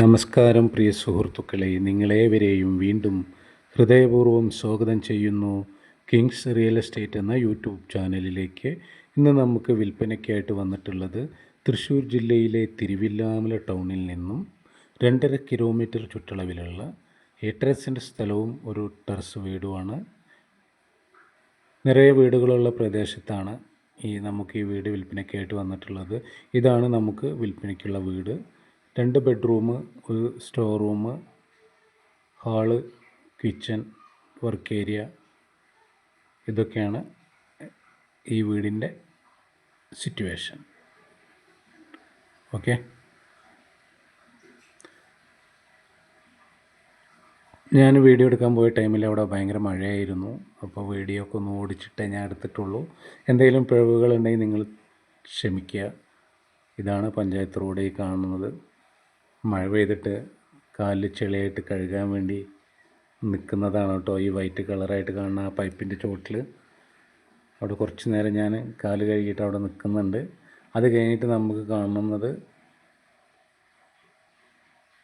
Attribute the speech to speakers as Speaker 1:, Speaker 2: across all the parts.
Speaker 1: നമസ്കാരം പ്രിയ സുഹൃത്തുക്കളെ. നിങ്ങളേവരെയും വീണ്ടും ഹൃദയപൂർവം സ്വാഗതം ചെയ്യുന്നു കിങ്സ് റിയൽ എസ്റ്റേറ്റ് എന്ന യൂട്യൂബ് ചാനലിലേക്ക്. ഇന്ന് നമുക്ക് വിൽപ്പനയ്ക്കായിട്ട് വന്നിട്ടുള്ളത് തൃശ്ശൂർ ജില്ലയിലെ തിരുവില്ലാമല ടൗണിൽ നിന്നും രണ്ടര കിലോമീറ്റർ ചുറ്റളവിലുള്ള എട്ടര സെന്റ് സ്ഥലവും ഒരു ടെറസ് വീടുമാണ്. നിറയെ വീടുകളുള്ള പ്രദേശത്താണ് ഈ നമുക്ക് ഈ വീട് വിൽപ്പനയ്ക്കായിട്ട് വന്നിട്ടുള്ളത്. ഇതാണ് നമുക്ക് വിൽപ്പനയ്ക്കുള്ള വീട്. രണ്ട് ബെഡ്റൂം ഒരു store room hall kitchen work area ഇതൊക്കെയാണ് ഈ വീടിന്റെ സിറ്റുവേഷൻ ഓക്കെ ഞാൻ വീഡിയോ എടുക്കാൻ പോയ ടൈമിൽ അവിടെ ഭയങ്കര മഴയായിരുന്നു. അപ്പോൾ വീഡിയോ ഒക്കെ ഒന്ന് ഓടിച്ചിട്ടേ ഞാൻ എടുത്തിട്ടുള്ളൂ. എന്തെങ്കിലും പിഴവുകളുണ്ടെങ്കിൽ നിങ്ങൾ ക്ഷമിക്കുക. ഇതാണ് പഞ്ചായത്ത് റോഡ് ഈ കാണുന്നത്. മഴ പെയ്തിട്ട് കാലിൽ ചെളിയായിട്ട് കഴുകാൻ വേണ്ടി നിൽക്കുന്നതാണ് കേട്ടോ ഈ വൈറ്റ് കളറായിട്ട് കാണുന്ന ആ പൈപ്പിന്റെ ചോട്ടിൽ അവിടെ കുറച്ച് നേരം ഞാൻ കാൽ കഴുകിയിട്ട് അവിടെ നിൽക്കുന്നുണ്ട് അത് കഴിഞ്ഞിട്ട് നമുക്ക് കാണുന്നത്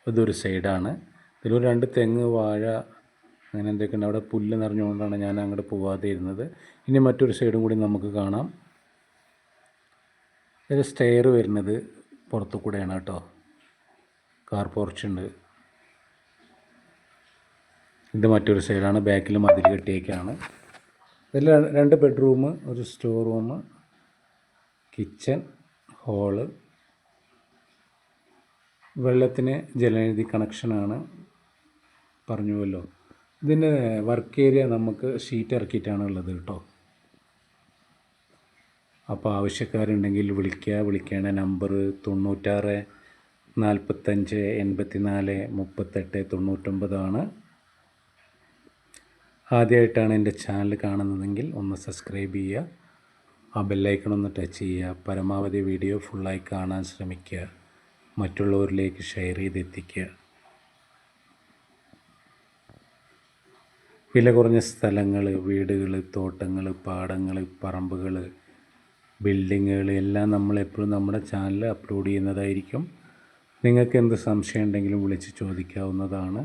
Speaker 1: ഇതൊരു സൈഡാണ് ഇതിലൊരു രണ്ട് തെങ്ങ് വാഴ അങ്ങനെ എന്തൊക്കെ ഉണ്ട്. അവിടെ പുല്ല് നിറഞ്ഞുകൊണ്ടാണ് ഞാൻ അങ്ങോട്ട് പോവാതെ ഇരുന്നത്. ഇനി മറ്റൊരു സൈഡും കൂടി നമുക്ക് കാണാം. ഒരു സ്റ്റെയർ വരുന്നത് പുറത്തു കൂടെയാണ് കേട്ടോ. കാർ പോർച്ചുണ്ട് ഇത് മറ്റൊരു സൈഡാണ് ബാക്കിൽ മതിൽ കെട്ടിയേക്കാണ്. ഇതിൽ രണ്ട് ബെഡ്റൂം ഒരു സ്റ്റോർ റൂം കിച്ചൺ ഹോൾ വെള്ളത്തിന് ജലനിധി കണക്ഷനാണ് പറഞ്ഞുവല്ലോ. ഇതിന്റെ വർക്ക് ഏരിയ നമുക്ക് ഷീറ്റ് ഇറക്കിയിട്ടാണ് ഉള്ളത് കേട്ടോ. അപ്പോൾ ആവശ്യക്കാരുണ്ടെങ്കിൽ വിളിക്കുക. വിളിക്കേണ്ട നമ്പർ തൊണ്ണൂറ്റാറ് നാൽപ്പത്തഞ്ച് എൺപത്തി നാല് മുപ്പത്തെട്ട് തൊണ്ണൂറ്റൊമ്പതാണ്. ആദ്യമായിട്ടാണ് എന്റെ ചാനൽ കാണുന്നതെങ്കിൽ ഒന്ന് സബ്സ്ക്രൈബ് ചെയ്യുക. ആ ബെല്ലൈക്കൺ ഒന്ന് ടച്ച് ചെയ്യുക. പരമാവധി വീഡിയോ ഫുള്ളായി കാണാൻ ശ്രമിക്കുക. മറ്റുള്ളവരിലേക്ക് ഷെയർ ചെയ്തെത്തിക്കുക. വില കുറഞ്ഞ സ്ഥലങ്ങൾ വീടുകൾ തോട്ടങ്ങൾ പാടങ്ങൾ പറമ്പുകൾ ബിൽഡിങ്ങുകൾ എല്ലാം നമ്മളെപ്പോഴും നമ്മുടെ ചാനൽ അപ്ലോഡ് ചെയ്യുന്നതായിരിക്കും. നിങ്ങൾക്ക് എന്ത് സംശയം ഉണ്ടെങ്കിലും വിളിച്ച് ചോദിക്കാവുന്നതാണ്.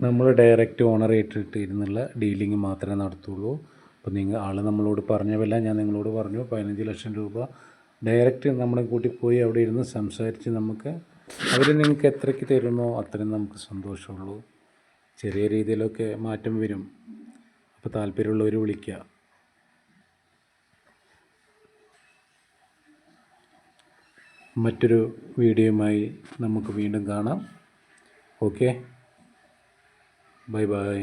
Speaker 1: നമ്മൾ ഡയറക്റ്റ് ഓണർ ഏറ്റിട്ട് ഇരുന്നുള്ള ഡീലിംഗ് മാത്രമേ നടത്തുള്ളൂ. അപ്പോൾ നിങ്ങൾ ആൾ നമ്മളോട് പറഞ്ഞവല്ല വില ഞാൻ നിങ്ങളോട് പറഞ്ഞു. പതിനഞ്ച് ലക്ഷം രൂപ ഡയറക്റ്റ് നമ്മളെ കൂട്ടി പോയി അവിടെ ഇരുന്ന് സംസാരിച്ച് നമുക്ക് അവർ നിങ്ങൾക്ക് എത്രയ്ക്ക് തരുന്നോ അത്രയും നമുക്ക് സന്തോഷമുള്ളൂ. ചെറിയ രീതിയിലൊക്കെ മാറ്റം വരും. അപ്പോൾ താല്പര്യമുള്ളവർ വിളിക്കുക മറ്റൊരു വീഡിയോയുമായി നമുക്ക് വീണ്ടും കാണാം. Okay bye bye